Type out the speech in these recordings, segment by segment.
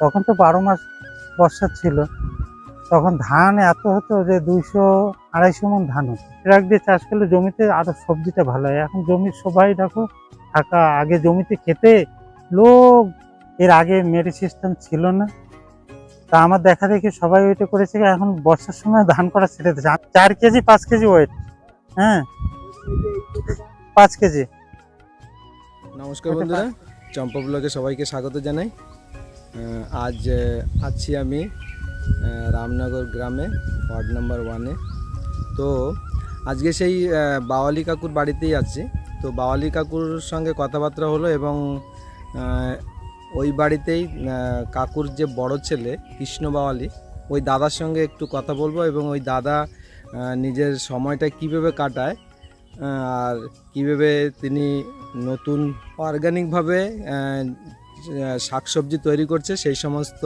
তখন তো বারো মাস বর্ষা ছিল। তখন ধান এত হতো যে দুইশো আড়াইশো মন ধান হতো। ট্রাক দিয়ে চাষ করলে জমিতে আরও সবজিটা ভালো হয়। এখন জমির সবাই দেখো থাকা আগে জমিতে খেতে লোক এর আগে মেরি সিস্টেম ছিল না। তা আমার দেখা দেখি সবাই ওইটা করেছে এখন বর্ষার সময় ধান করা ছেড়ে দিচ্ছে। চার কেজি পাঁচ কেজি ওয়েট হ্যাঁ? পাঁচ কেজি। নমস্কার বন্ধুরা চম্পা ব্লগে সবাইকে স্বাগত জানাই। আজ আছি আমি রামনগর গ্রামে, ওয়ার্ড নাম্বার ওয়ানে তো আজকে সেই বাওয়ালি কাকুর বাড়িতেই আছি। তো বাওয়ালি কাকুর সঙ্গে কথাবার্তা হলো এবং ওই বাড়িতেই কাকুর যে বড় ছেলে, কৃষ্ণ বাওয়ালি, ওই দাদার সঙ্গে একটু কথা বলব এবং ওই দাদা নিজের সময়টা কীভাবে কাটায় আর কীভাবে তিনি নতুন অর্গানিকভাবে শাকসবজি তৈরি করছে সেই সমস্ত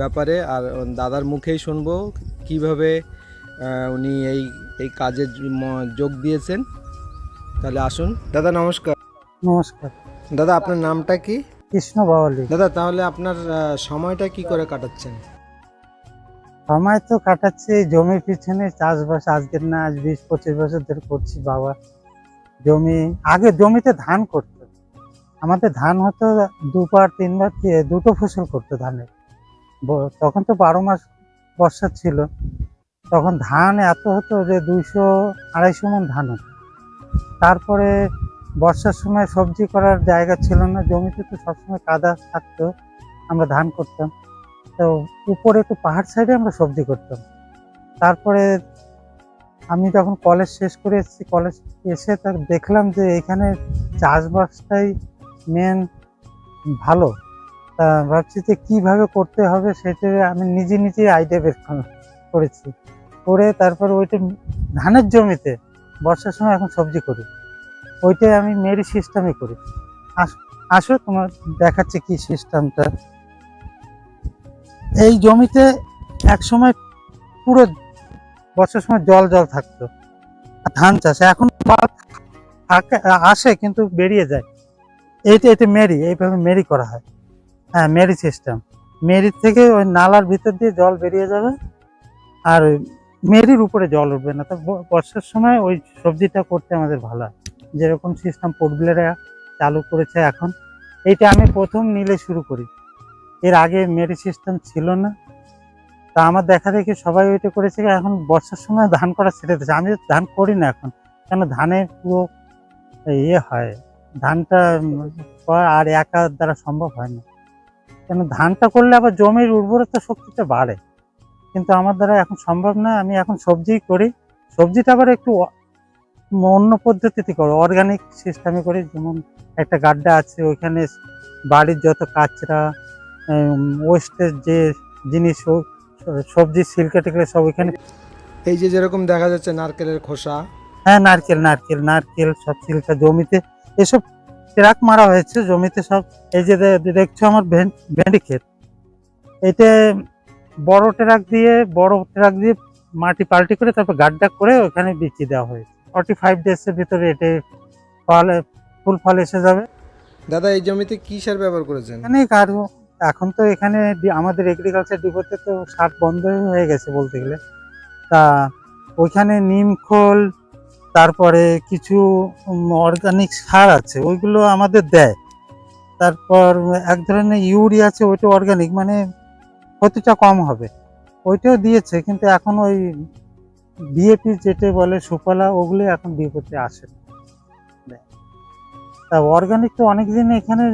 ব্যাপারে আর দাদার মুখেই শুনব কীভাবে উনি এই এই কাজে যোগ দিয়েছেন। তাহলে আসুন। দাদা নমস্কার। নমস্কার। দাদা আপনার নামটা কি? কৃষ্ণ বাওয়ালি। দাদা তাহলে আপনার সময়টা কি করে কাটাচ্ছেন? সময় তো কাটাচ্ছি জমির পিছনে চাষবাস আজকের না আজ বিশ পঁচিশ বছর ধরে করছি বাবা। জমি আগে জমিতে ধান করতো আমাদের ধান হতো দুবার, তিনবার দুটো ফসল করতো ধানের তখন তো বারো মাস বর্ষা ছিল। তখন ধান এত হতো যে দুইশো, আড়াইশো মন ধান হতো। তারপরে বর্ষার সময় সবজি করার জায়গা ছিল না। জমিতে তো সবসময় কাদা থাকতো, আমরা ধান করতাম। তো উপরে একটু পাহাড় সাইডে আমরা সবজি করতাম। তারপরে আমি যখন কলেজ শেষ করে এসেছি, কলেজ এসে তার দেখলাম যে এখানে চাষবাসটাই মেন ভালো। তা ভাবছি যে কীভাবে করতে হবে সেটা আমি নিজে নিজে আইডিয়া বের করেছি। করে তারপর ওইটা ধানের জমিতে বর্ষার সময় এখন সবজি করি। ওইটাই আমি মেরি সিস্টেমে করি। আস- আসো তোমার দেখাচ্ছে কি সিস্টেমটা এই জমিতে এক সময় পুরো বর্ষার সময় জল জল থাকতো। ধান চাষে এখন আসে কিন্তু বেরিয়ে যায়। এইটা এটা মেরি এইভাবে মেরি করা হয়। হ্যাঁ মেরি সিস্টেম মেরির থেকে ওই নালার ভিতর দিয়ে জল বেরিয়ে যাবে, আর মেরির উপরে জল উঠবে না। তো বর্ষার সময় ওই সবজিটা করতে আমাদের ভালো হয়। যেরকম সিস্টেম পোর্টবিলেরা চালু করেছে এখন, এইটা আমি প্রথম নিলে শুরু করি। এর আগে মেরি সিস্টেম ছিল না। তা আমার দেখা দেখি সবাই ওইটা করেছে। এখন বর্ষার সময় ধান করা ছেড়ে দিচ্ছে আমি ধান করি না এখন। কেন? ধানের পুরো ইয়ে হয়। ধানটা করা আর একা দ্বারা সম্ভব হয় না। কেন ধানটা করলে আবার জমির উর্বরতা শক্তিটা বাড়ে। কিন্তু আমার দ্বারা এখন সম্ভব না আমি এখন সবজি করি। সবজিটা আবার একটু অন্য পদ্ধতিতে করি। অর্গানিক সিস্টেমে করি যেমন একটা গাড্ডা আছে ওইখানে বাড়ির যত কাঁচরা ওয়েস্টের যে জিনিস সবজি সিলকে টিকলে সব ওইখানে এই যে যেরকম দেখা যাচ্ছে নারকেলের খোসা। হ্যাঁ নারকেল নারকেল নারকেল সব সিলকা জমিতে এসব ট্রাক মারা হয়েছে জমিতে সব এই যে দেখছ আমার ভেন- ভেন্ডি ক্ষেত এটা বড় ট্রাক দিয়ে বড় ট্রাক দিয়ে মাটি পাল্টি করে তারপর গাড্ডা করে ওখানে বিচি দেওয়া হয়েছে। ফর্টি ফাইভ ডেজের ভিতরে এটা ফল ফুল ফল এসে যাবে। দাদা এই জমিতে কি সার ব্যবহার করেছেন? এখানে আর এখন তো এখানে আমাদের এগ্রিকালচার ডিপোতে তো সার বন্ধ হয়ে গেছে বলতে গেলে। তা ওইখানে নিম খোল তারপরে কিছু অর্গানিক সার আছে, ওইগুলো আমাদের দেয়। তারপর এক ধরনের ইউরি আছে, ওইটা অর্গানিক মানে ক্ষতিটা কম হবে। ওইটাও দিয়েছে, কিন্তু এখন ওই বিএপি যেটা বলে সুফলা, ওগুলো এখন ডিপোতে আসে তা অর্গানিক তো অনেকদিন এখানে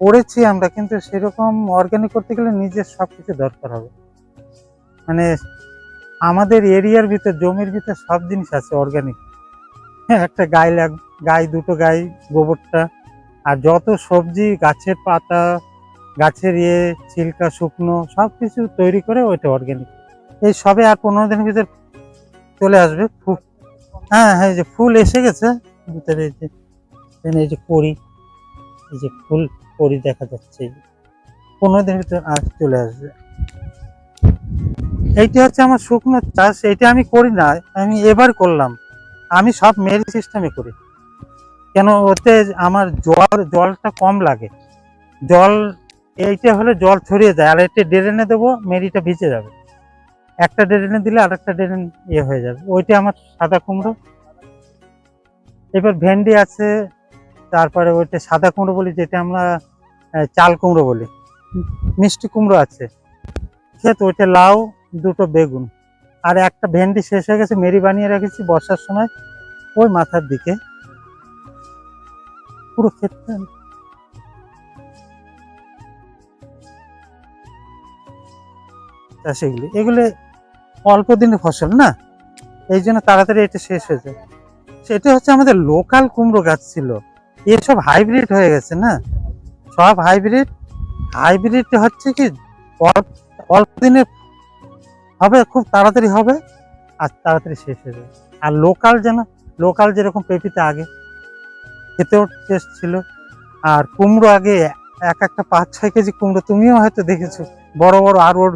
করেছি আমরা, কিন্তু সেরকম অর্গানিক করতে গেলে নিজের সব কিছু দরকার হবে। মানে আমাদের এরিয়ার ভিতর, জমির ভিতর সব জিনিস আছে অর্গানিক একটা গাই লাগ, গাই, দুটো গাই, গোবরটা। আর যত সবজি, গাছের পাতা, গাছের ইয়ে ছিলকা, শুকনো, সব কিছু তৈরি করে ওইটা অর্গানিক এই সবে আর পনেরো দিনের ভিতর চলে আসবে, ফুল। হ্যাঁ হ্যাঁ যে ফুল এসে গেছে, ভিতরে এই যে এই যে কড়ি এই যে ফুল কড়ি দেখা যাচ্ছে। পনেরো দিনের ভিতরে আজ চলে আসবে। এইটা হচ্ছে আমার শুকনো চাষ এটা আমি করি না, আমি এবার করলাম। আমি সব মেরি সিস্টেমে করি। কেন ওতে আমার জল, জলটা কম লাগে। জল, এইটা হলে জল ছড়িয়ে যায়, আর একটা ড্রেনে দেবো, মেরিটা ভিজে যাবে। একটা ড্রেনে দিলে আর একটা ড্রেন ইয়ে হয়ে যাবে। ওইটা আমার সাদা কুমড়ো। এবার ভেন্ডি আছে, তারপরে ওইটা সাদা কুমড়ো বলি, যেটা আমরা চাল কুমড়ো বলি। মিষ্টি কুমড়ো আছে। ক্ষেত ওইটা লাউ দুটো বেগুন। আর একটা ভেন্ডি শেষ হয়ে গেছে, মেরি বানিয়ে রেখেছি বর্ষার সময়। ওই মাথার দিকে। পুরো ক্ষেতটা চাষ এগুলি অল্প দিনের ফসল না? এই জন্য তাড়াতাড়ি এটা শেষ হয়ে যায়। সেটা হচ্ছে আমাদের লোকাল কুমড়ো গাছ ছিল। এসব হাইব্রিড হয়ে গেছে না? সব হাইব্রিড। হাইব্রিড হচ্ছে কি অল্প অল্প দিনে হবে, খুব তাড়াতাড়ি হবে, আর তাড়াতাড়ি শেষ হয়ে যাবে। আর লোকাল যেন লোকাল যেরকম পেঁপিতে আগে খেতেও টেস্ট ছিল, আর কুমড়ো আগে এক একটা পাঁচ, ছয় কেজি কুমড়ো তুমিও হয়তো দেখেছ, বড় বড়, আর ওর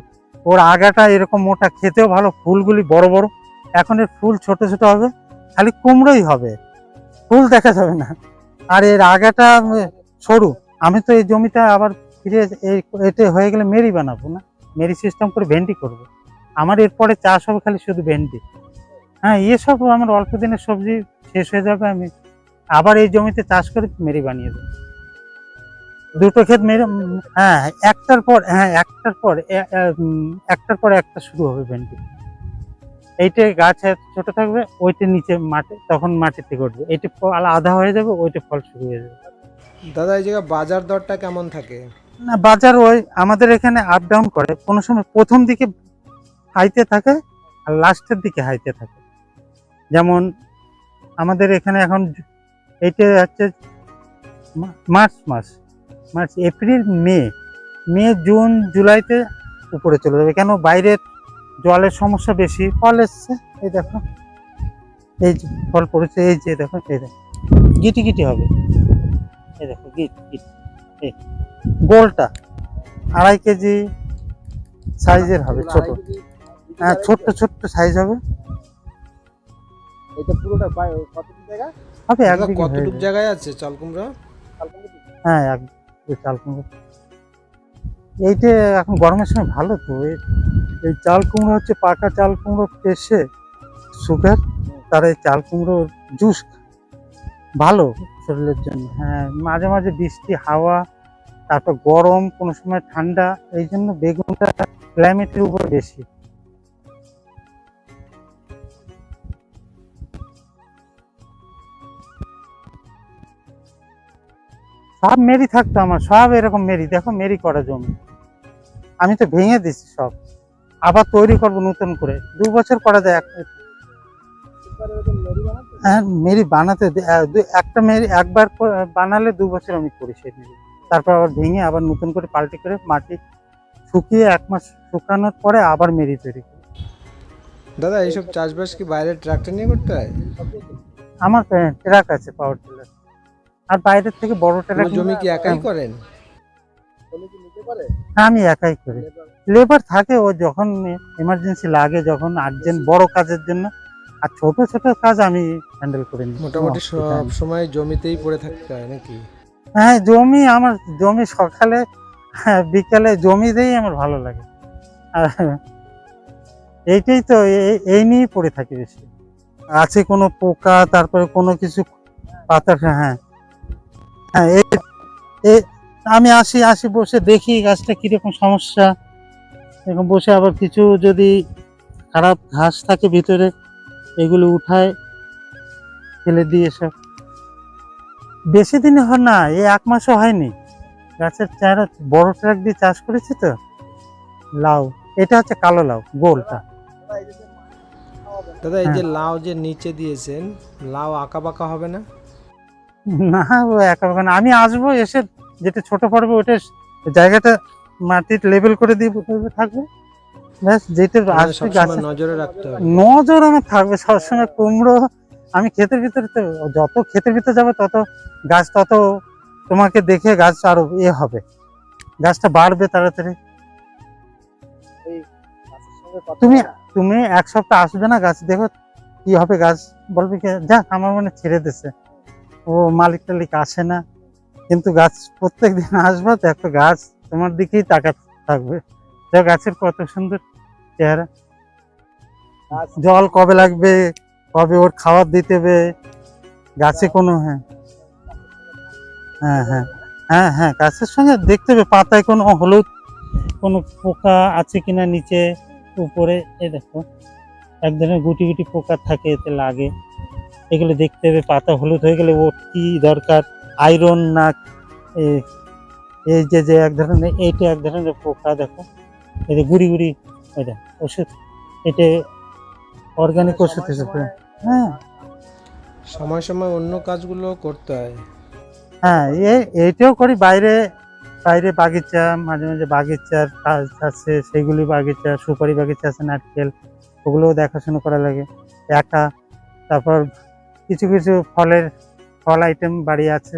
ওর আগাটা এরকম মোটা, খেতেও ভালো, ফুলগুলি বড় বড়। এখন এর ফুল ছোট ছোট হবে, খালি কুমড়োই হবে, ফুল দেখা যাবে না। আর এর আগাটা সরু, আমি তো এই জমিটা আবার ফিরে এই এতে হয়ে গেলে মেরি বানাবো না, মেরি সিস্টেম করে ভেন্ডি করব। আমার এরপরে চাষ হবে খালি শুধু ভেন্ডি। হ্যাঁ এসব আমার অল্প দিনের সবজি শেষ হয়ে যাবে আমি আবার এই জমিতে চাষ করে মেরি বানিয়ে দেবো। দুটো ক্ষেত মেরে হ্যাঁ একটার পর হ্যাঁ একটার পর একটার পর একটা শুরু হবে ভেন্ডি। এইটা গাছ ছোট থাকবে ওইটা নিচে মাঠে তখন থেকে উঠবে। এইটা ফল আধা হয়ে যাবে ওইটা ফল শুরু হয়ে যাবে। দাদা এই জায়গায় বাজার দরটা কেমন থাকে? না বাজার ওই আমাদের এখানে আপ ডাউন করে। কোনো সময় প্রথম দিকে হাইতে থাকে আর লাস্টের দিকে হাইতে থাকে। যেমন আমাদের এখানে এখন এইটা হচ্ছে মার্চ মাস। March, April, May. May, June, জুলাইতে উপরে চলে যাবে। কেন? বাইরের জলের সমস্যা বেশি। ফল এসছে, এই দেখো। এই ফল পড়েছে, এই যে দেখো, এই দেখো। গিটি গিটি হবে। এই দেখো, গিট গিট। এই গোলটা আড়াই কেজি সাইজের হবে, ছোট। হ্যাঁ ছোট্ট ছোট্ট সাইজ হবে। এটা পুরোটা কতটুকু জায়গা? হবে এক কতটুকু। জায়গায় আছে চাল কুমড়া হ্যাঁ এক বিঘে চাল কুমড়ো এইটা এখন গরমের সময় ভালো তো। এই এই চাল কুমড়ো হচ্ছে পাকা চাল কুমড়ো পেশে সুগার তার এই চাল কুমড়ো জুস ভালো শরীরের জন্য। হ্যাঁ মাঝে মাঝে বৃষ্টি হাওয়া তারপর গরম কোনো সময় ঠান্ডা এই জন্য বেগুনটা ক্লাইমেটের উপর বেশি। সব মেরি থাকতো আমার সব এরকম মেরি। দেখো মেরি করা জমি। আমি তো ভেঙে দিছি সব। আবার তৈরি করব নতুন করে। দু বছর করা যায় এক- হ্যাঁ মেরি বানাতে একটা মেরি একবার বানালে দু বছর আমি করি সেই মেরি তারপর আবার ভেঙে আবার নতুন করে পাল্টে করে মাটি শুকিয়ে এক মাস শুকানোর পরে আবার মেরি তৈরি করি। দাদা এইসব চাষবাস কি বাইরে ট্রাক্টর নিয়ে করতে হয়? আমার ট্রাক আছে পাওয়ার টিলার। আর বাইরের থেকে বড় ট্রাক জমি কি একাই করেন? হ্যাঁ, আমি একাই করি। লেবার থাকে ও যখন এমার্জেন্সি লাগে যখন আর্জেন্ট বড় কাজের জন্য আর ছোট ছোট কাজ আমি হ্যান্ডেল করে নিই মোটামুটি সব সময় জমিতেই পড়ে থাকতে হয় নাকি? হ্যাঁ জমি আমার জমি সকালে হ্যাঁ, বিকালে জমিতেই আমার ভালো লাগে। আর এইটাই তো এই- এই নিয়েই পড়ে থাকি বেশি। আছে কোনো পোকা তারপরে কোনো কিছু পাতা হ্যাঁ। হ্যাঁ আমি আসি আসি বসে দেখি গাছটা কীরকম সমস্যা। এরকম বসে আবার কিছু যদি খারাপ ঘাস থাকে ভিতরে এগুলো উঠায় ফেলে দিয়ে সব। বেশি দিনে হয় না এই এক মাসও হয়নি। গাছের চেহারা বড় ট্রাক দিয়ে চাষ করেছি তো। লাউ এটা হচ্ছে কালো লাউ গোলটা। দাদা এই যে হ্যাঁ। লাউ যে নিচে দিয়েছেন লাউ আঁকা বাঁকা হবে না? না ও একা বাগান আমি আসব এসে যেটা ছোট পড়বে ওটা জায়গাটা মাটির লেভেল করে দিয়ে থাকবে। ব্যাস যেটা আসবে গাছে নজরে রাখতে হবে। নজর আমার থাকবে সবসময় কুমড়ো। আমি ক্ষেতের ভিতরে তো যত ক্ষেতের ভিতরে যাবে তত গাছ তত তোমাকে দেখে গাছ আরও এ হবে। গাছটা বাড়বে তাড়াতাড়ি। তুমি তুমি এক সপ্তাহ আসবে না গাছ দেখো কি হবে গাছ। বলবে কি যাক আমার মনে ছেড়ে দিছে ও মালিক টালিক আসে না। কিন্তু গাছ প্রত্যেক দিন আসবে একটা গাছ তোমার দিকেই তাকা থাকবে। গাছের কত সুন্দর চেহারা। জল কবে লাগবে, কবে ওর খাবার দিতে হবে, গাছে কোনো হ্যাঁ। হ্যাঁ হ্যাঁ হ্যাঁ হ্যাঁ গাছের সঙ্গে দেখতে হবে, পাতায় কোনো হলুদ, কোনো পোকা আছে কিনা নিচে, উপরে, এই দেখো। এক ধরনের গুটি গুটি পোকা থাকে, এতে লাগে। এগুলো দেখতে হবে পাতা হলুদ হয়ে গেলে ওর কি দরকার? আয়রন না এই যে যে এক ধরনের এইটা এক ধরনের পোকা দেখো। এই যে গুড়ি গুড়ি ওই দেখ ওষুধ। এটা অর্গানিক ওষুধ হিসেবে হ্যাঁ। সময় সময় অন্য কাজগুলো করতে হয়। হ্যাঁ এইটাও করি বাইরে বাইরে বাগিচা মাঝে মাঝে বাগিচার কাজ আছে সেগুলি বাগিচা সুপারি বাগিচা আছে নারকেল ওগুলোও দেখাশোনা করা লাগে। একা তারপর কিছু কিছু ফলের ফল আইটেম বাড়ি আছে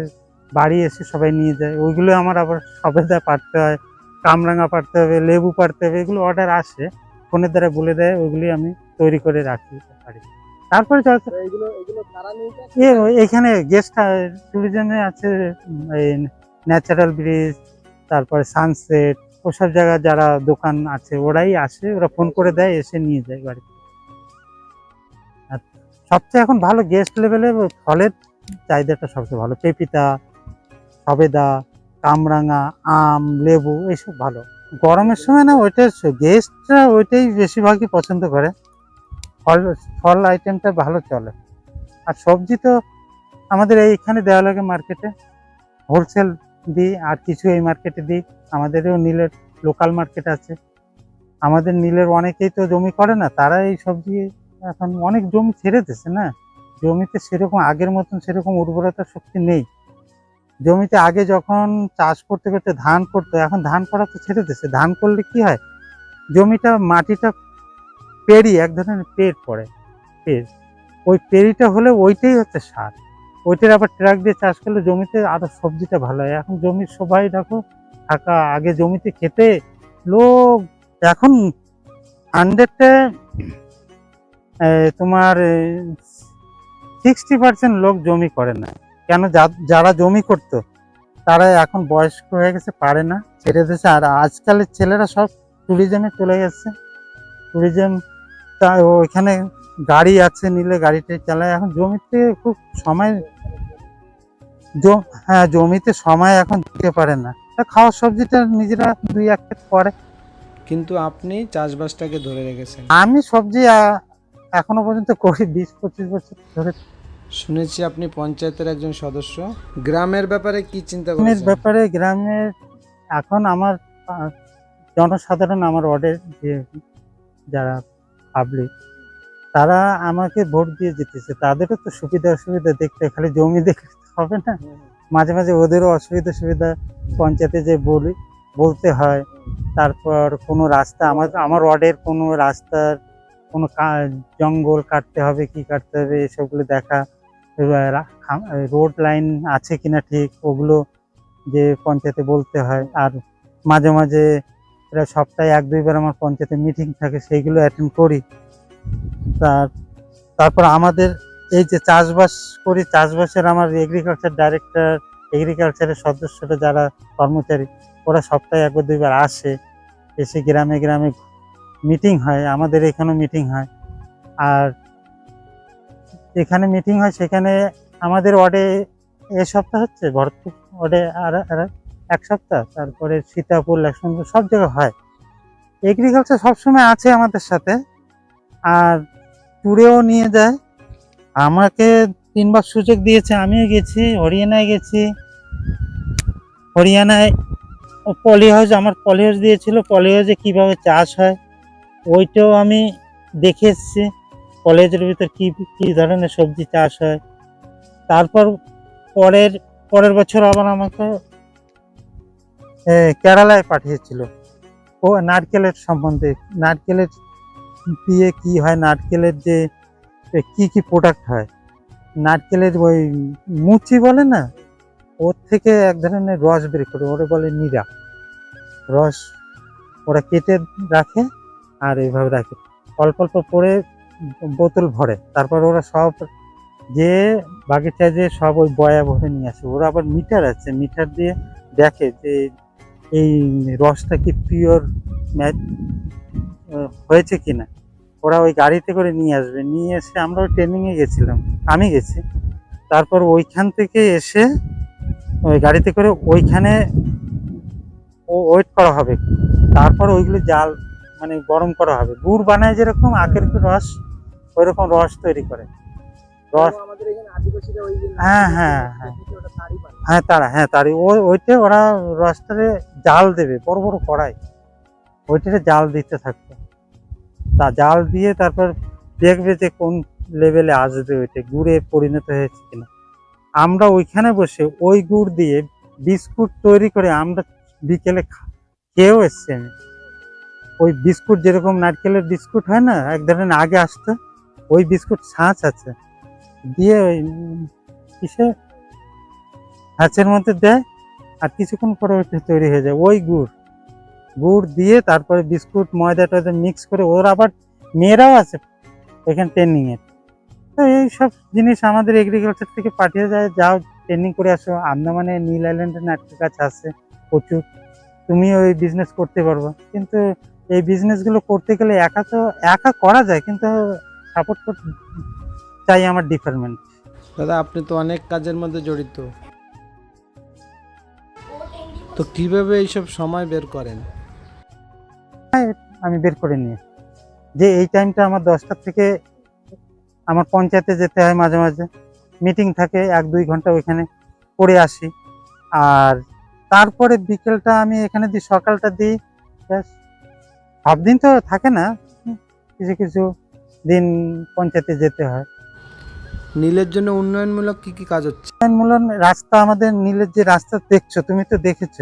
বাড়ি এসে সবাই নিয়ে যায়। ওইগুলো আমার আবার সবেদা পারতে হয় কামরাঙা পারতে হবে লেবু পারতে হবে এগুলো অর্ডার আসে ফোনের দ্বারা বলে দেয় ওইগুলি আমি তৈরি করে রাখি বাড়ি তারপরে এখানে গেস্ট ট্যুরিজমে আছে এই ন্যাচারাল ব্রিজ তারপরে সানসেট ওসব জায়গা যারা দোকান আছে ওরাই আসে ওরা ফোন করে দেয় এসে নিয়ে যায় বাড়িতে। সবচেয়ে এখন ভালো গেস্ট লেভেলে ফলের চাহিদাটা সবচেয়ে ভালো। পেপিতা, সবেদা, কামরাঙা, আম, লেবু, এইসব ভালো। গরমের সময় না ওইটা গেস্টরা ওইটাই বেশিরভাগই পছন্দ করে। ফল ফল আইটেমটা ভালো চলে। আর সবজি তো আমাদের এইখানে দেওয়া লাগে মার্কেটে হোলসেল দিই, আর কিছু এই মার্কেটে দিই। আমাদেরও নীলের লোকাল মার্কেট আছে। আমাদের নীলের অনেকেই তো জমি করে না তারা এই সবজি এখন অনেক জমি ছেড়ে দিচ্ছে না? জমিতে সেরকম আগের মতন সেরকম উর্বরতা শক্তি নেই। জমিতে আগে যখন চাষ করতে করতে ধান করতো, এখন ধান করা তো ছেড়ে দিচ্ছে ধান করলে কি হয়? জমিটা, মাটিটা পেরি এক ধরনের পেট পড়ে পেট ওই পেরিটা হলে ওইটাই হচ্ছে সার। ওইটার আবার ট্রাক দিয়ে চাষ করলে জমিতে আরও সবজিটা ভালো হয়। এখন জমির সবাই দেখো, থাকা, আগে জমিতে খেতে লোক এখন হান্ড্রেডে তোমার সিক্সটি পার্সেন্ট লোক জমি করে না। কেন? যারা জমি করতো তারা এখন বয়স্ক হয়ে গেছে পারে না ছেড়ে দিয়েছে। আর আজকালের ছেলেরা সব ট্যুরিজমে চলে গেছে। ট্যুরিজম তা ওইখানে গাড়ি আছে নিলে গাড়িতে চালায়। এখন জমিতে খুব সময় হ্যাঁ জমিতে সময় এখন দিতে পারে না। তা খাওয়ার সবজিটা নিজেরা দুই এক করে। কিন্তু আপনি চাষবাসটাকে ধরে রেখেছেন। আমি সবজি এখনও পর্যন্ত করি বিশ পঁচিশ বছর ধরে। শুনেছি আপনি পঞ্চায়েতের একজন সদস্য। গ্রামের ব্যাপারে কি চিন্তা গ্রামের ব্যাপারে গ্রামের এখন আমার জনসাধারণ আমার ওয়ার্ডের যে যারা পাবলিক তারা আমাকে ভোট দিয়ে জিতেছে। তাদেরও তো সুবিধা অসুবিধা দেখতে খালি জমি দেখলে হবে না। মাঝে মাঝে ওদেরও অসুবিধা সুবিধা পঞ্চায়েতে যে বলি বলতে হয়। তারপর কোনো রাস্তা আমার আমার ওয়ার্ডের কোনো রাস্তার কোনো জঙ্গল কাটতে হবে, কি কাটতে হবে, এসবগুলো দেখা। রোড লাইন আছে কিনা ঠিক, ওগুলো যে পঞ্চায়েতে বলতে হয়। আর মাঝে মাঝে প্রায় সপ্তাহে এক, দুইবার আমার পঞ্চায়েতে মিটিং থাকে, সেইগুলো অ্যাটেন্ড করি। তার, তারপর আমাদের এই যে চাষবাস করি, চাষবাসের আমার এগ্রিকালচার ডাইরেক্টর এগ্রিকালচারের সদস্যরা যারা কর্মচারী, ওরা সপ্তাহে একবার দুইবার আসে। এসে গ্রামে গ্রামে মিটিং হয়, আমাদের এখানেও মিটিং হয়। আর এখানে মিটিং হয়, সেখানে আমাদের ওয়ার্ডে এ সপ্তাহ হচ্ছে, ভরতপুর ওয়ার্ডে আর এক সপ্তাহ, তারপরে সীতাপুর লক্ষ্মণপুর সব জায়গায় হয়। এগ্রিকালচার সবসময় আছে আমাদের সাথে, আর ট্যুরেও নিয়ে যায়। আমাকে তিনবার সুযোগ দিয়েছে, আমিও গেছি, হরিয়ানায় গেছি। হরিয়ানায় পলি হাউস আমার পলি হাউস দিয়েছিল, পলি হাউসে কীভাবে চাষ হয় ওইটাও আমি দেখে এসেছি। কলেজের ভিতর কি কি ধরনের সবজি চাষ হয়। তারপর পরের পরের বছর আবার আমাকে কেরালায় পাঠিয়েছিল। ও নারকেলের সম্বন্ধে, নারকেলের দিয়ে কি হয়, নারকেলের যে কি কি প্রোডাক্ট হয়। নারকেলের ওই মুচি বলে না? ওর থেকে এক ধরনের রস বের করে, ওরা বলে নিরা রস ওরা কেটে রাখে আর এইভাবে রাখে। অল্প অল্প পরে বোতল ভরে। তারপর ওরা সব যে বাগিচায় যে সব ওই বয়া ভরে নিয়ে আসে। ওরা আবার মিটার আছে। মিটার দিয়ে দেখে যে এই রসটা কি পিওর ম্যাচ হয়েছে কিনা। ওরা ওই গাড়িতে করে নিয়ে আসবে। নিয়ে এসে আমরা ওই ট্রেনিংয়ে গেছিলাম। আমি গেছি। তারপর ওইখান থেকে এসে ওই গাড়িতে করে ওইখানে ওয়েট করা হবে। তারপর ওইগুলো জাল মানে গরম করা হবে। গুড় বানায় যেরকম আখের রস ওই রকম রস তৈরি করে। রস হ্যাঁ, হ্যাঁ, হ্যাঁ। হ্যাঁ তারা হ্যাঁ তারই। ওই ওইটা ওরা রসটারে জাল দেবে বড় বড় কড়াই। ওইটাতে জাল দিতে থাকবে তা জাল দিয়ে তারপর দেখবে যে কোন লেভেলে আসবে ওইটা গুড়ে পরিণত হয়েছে কিনা। আমরা ওইখানে বসে ওই গুড় দিয়ে বিস্কুট তৈরি করে আমরা বিকেলে খেয়েও এসছি আমি। ওই বিস্কুট যেরকম নারকেলের বিস্কুট হয় না, এক ধরনের আগে আসতো, ওই বিস্কুট ছাঁচ আছে। দিয়ে ওই কিসে? হাঁচের মধ্যে দেয়, আর কিছুক্ষণ পরে ওইটা তৈরি হয়ে যায়। ওই গুড়। গুড় দিয়ে তারপরে বিস্কুট ময়দা টয়দা মিক্স করে, ওর আবার মেয়েরাও আছে ওইখানে ট্রেনিংয়ের তো এই সব জিনিস আমাদের এগ্রিকালচার থেকে পাঠিয়ে যায় যাও ট্রেনিং করে আসো। আন্দামানে নীল আইল্যান্ডের নাটকের কাছে আছে প্রচুর। তুমি ওই বিজনেস করতে পারবে। কিন্তু এই বিজনেসগুলো করতে গেলে একা তো একা করা যায় কিন্তু সাপোর্ট করতে চাই আমার ডিপার্টমেন্ট দাদা আপনি তো অনেক কাজের মধ্যে জড়িত। তো কীভাবে এইসব সময় বের করেন? আমি বের করে নিয়ে যে এই টাইমটা আমার দশটা থেকে আমার পঞ্চায়েতে যেতে হয় মাঝে মাঝে। মিটিং থাকে এক দুই ঘণ্টা ওইখানে পড়ে আসি। আর তারপরে বিকেলটা আমি এখানে দিই সকালটা দিই ব্যাস। সব দিন তো থাকে না কিছু কিছু দিন পঞ্চায়েতে যেতে হয়। নীলের জন্য উন্নয়নমূলক কি কি কাজ হচ্ছে? উন্নয়নমূলক রাস্তা আমাদের নীলের যে রাস্তা দেখছ তুমি তো দেখেছ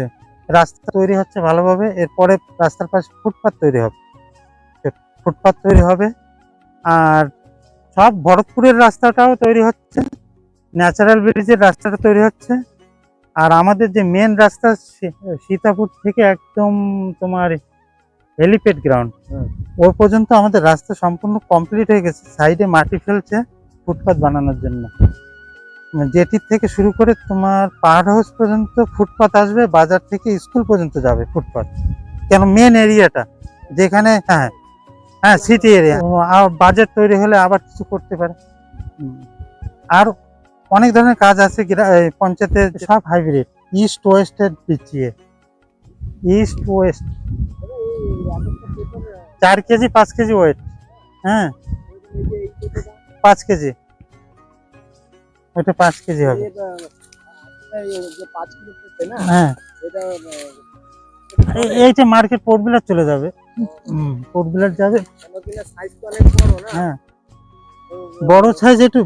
রাস্তা তৈরি হচ্ছে ভালোভাবে এরপরে রাস্তার পাশে ফুটপাত তৈরি হবে। ফুটপাত তৈরি হবে আর সব ভরতপুরের রাস্তাটাও তৈরি হচ্ছে ন্যাচারাল ব্রিজের রাস্তাটা তৈরি হচ্ছে আর আমাদের যে মেন রাস্তা সীতাপুর থেকে একদম তোমার হেলিপ্যাড গ্রাউন্ড। হুম। ওই পর্যন্ত আমাদের রাস্তা সম্পূর্ণ কমপ্লিট হয়ে গেছে। সাইডে মাটি ফেলছে ফুটপাথ বানানোর জন্য। জেটির থেকে শুরু করে তোমার পাহাড় হাউস পর্যন্ত ফুটপাত আসবে বাজার থেকে স্কুল পর্যন্ত যাবে ফুটপাত। কেন মেন এরিয়াটা যেখানে হ্যাঁ হ্যাঁ সিটি এরিয়া বাজেট তৈরি হলে আবার কিছু করতে পারে। আর অনেক ধরনের কাজ আছে পঞ্চায়েতের সব হাইব্রিড ইস্ট ওয়েস্টের পিছিয়ে। ইস্ট ওয়েস্ট চার কেজি পাঁচ কেজি ওয়েট হ্যাঁ। পাঁচ কেজি। ওটা পাঁচ কেজি হবে। হ্যাঁ। এই- এইটা মার্কেট পোর্ট বিলার চলে যাবে। পোর্ট বিলার যাবে। হ্যাঁ। বড় সাইজ একটু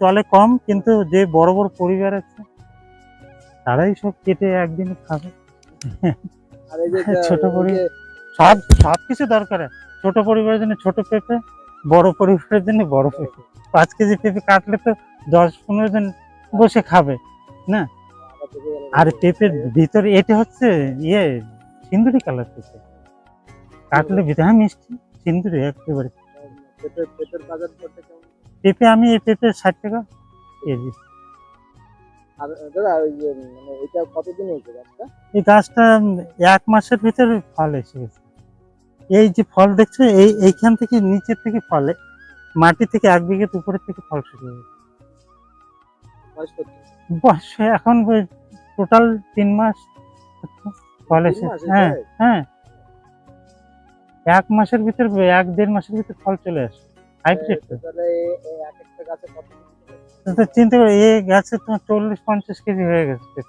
চলে কম কিন্তু যে বড় বড় পরিবার আছে তারাই সব কেটে একদিন খাবে। ছোট পরি- সব সব কিছু দরকার। ছোট পরিবারের জন্য ছোট পেঁপে বড় পরিবারের জন্য বড় পেঁপে। পাঁচ কেজি পেঁপে কাটলে তো দশ পনেরো জন বসে খাবে না? আর পেঁপের ভিতরে এটা হচ্ছে ইয়ে সিন্দুরি কালার পেঁপে। কাটলে ভিতরে হ্যাঁ মিষ্টি সিন্দুরি একেবারে। পেঁপে আমি এই পেঁপে ষাট টাকা কেজি। এই গাছটা এক মাসের ভিতরে ফল এসে গেছে। এই যে ফল দেখছ এই এইখান থেকে নিচের থেকে ফলে মাটি থেকে এক বিঘে উপরের থেকে ফল শুরু হয়ে বয়স এখন টোটাল তিন মাস। ফল এসে হ্যাঁ হ্যাঁ। এক মাসের ভিতর এক দেড় মাসের ভিতর ফল চলে আসে। হাইব্রিড তো চিন্তা করে এই গাছে তোমার চল্লিশ পঞ্চাশ কেজি হয়ে গেছে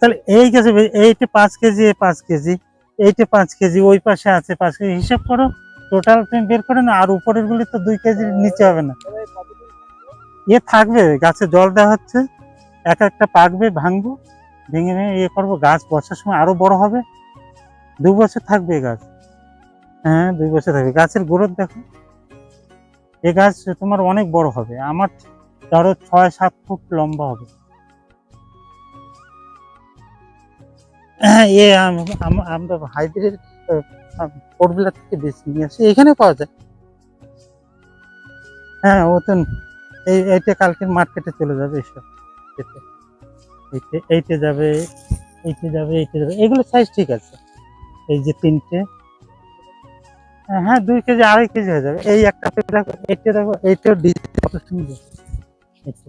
তাহলে এই গাছে এইটা পাঁচ কেজি পাঁচ কেজি। এইটা পাঁচ কেজি, ওই পাশে আছে পাঁচ কেজি। হিসাব করো টোটাল তুমি বের করে না আর উপরের গুলি তো দুই কেজির নিচে হবে না। এ থাকবে, গাছে জল দেওয়া হচ্ছে, এক একটা পাকবে, ভাঙবো, ভেঙে ভেঙে ইয়ে করব, গাছ বর্ষার সময় আরও বড় হবে। দু বছর থাকবে গাছ। হ্যাঁ দুই বছর থাকবে। গাছের গ্রোথ দেখো। এ গাছ তোমার অনেক বড় হবে। আমার ধরো ছয় সাত ফুট লম্বা হবে। এ আম- আম- আমরা হাইব্রিড ফোরবিলার থেকে বেশি নিয়ে আসি এখানে পাওয়া যায় হ্যাঁ ও তো এই এইটা কালকের মার্কেটে চলে যাবে এতে। এইটা যাবে এইটে যাবে এইটে যাবে এগুলো সাইজ ঠিক আছে এই যে তিনটে হ্যাঁ, হ্যাঁ দুই কেজি আড়াই কেজি হয়ে যাবে এই একটা দেখো এইটা দেখো এইটার ডিজাইন কত সুন্দর। এইটা।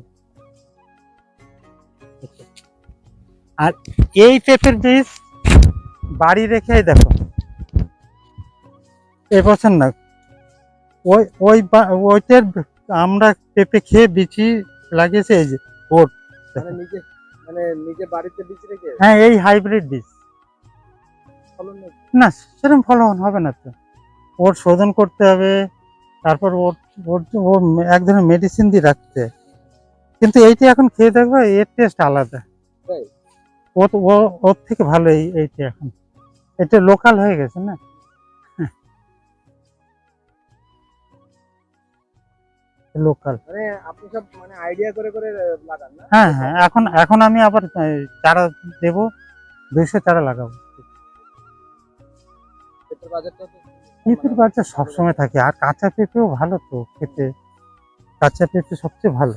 আর এই পেঁপের বীজ বাড়ি রেখেই দেখো। এ এবছর না ওই ওই ওইটার আমরা পেঁপে খেয়ে বিচি লাগিয়েছে এই যে ওর। মানে নিজে মানে হ্যাঁ এই হাইব্রিড বীজ। না সেরকম ফলন হবে না তো। ওর শোধন করতে হবে তারপর ওর ওর ওর এক ধরনের মেডিসিন দিয়ে রাখতে। কিন্তু এইটা এখন খেয়ে দেখবে এর টেস্ট আলাদা? ও তো ওর থেকে ভালো এই এইটা এখন। এটা লোকাল হয়ে গেছে না? লোকাল মানে আপনি সব মানে আইডিয়া করে করে লাগান না? হ্যাঁ হ্যাঁ এখন এখন আমি আবার চারা দেবো দুইশো চারা লাগাবো। পেঁপের সবসময় থাকে। আর কাঁচা পেঁপেও ভালো তো খেতে। কাঁচা পেঁপে সবচেয়ে ভালো।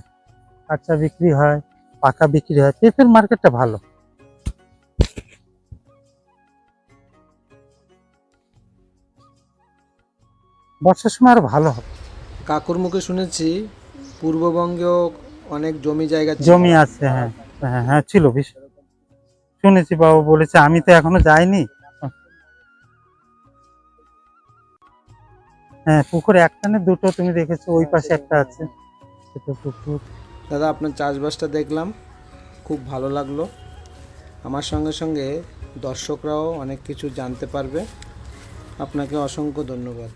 কাঁচা বিক্রি হয় পাকা বিক্রি হয় পেঁপের মার্কেটটা ভালো। বর্ষার সময় আরও ভালো হবে। কাকুর মুখে শুনেছি পূর্ববঙ্গেও অনেক জমি জায়গা ছিল। জমি আছে হ্যাঁ হ্যাঁ হ্যাঁ ছিল বেশ। শুনেছি বাবু বলেছে আমি তো এখনও যাইনি। হ্যাঁ পুকুরে একটা না দুটো তুমি দেখেছ ওই পাশে একটা আছে। পুকুর। দাদা আপনার চাষবাসটা দেখলাম খুব ভালো লাগল। আমার সঙ্গে সঙ্গে দর্শকরাও অনেক কিছু জানতে পারবে। আপনাকে অসংখ্য ধন্যবাদ।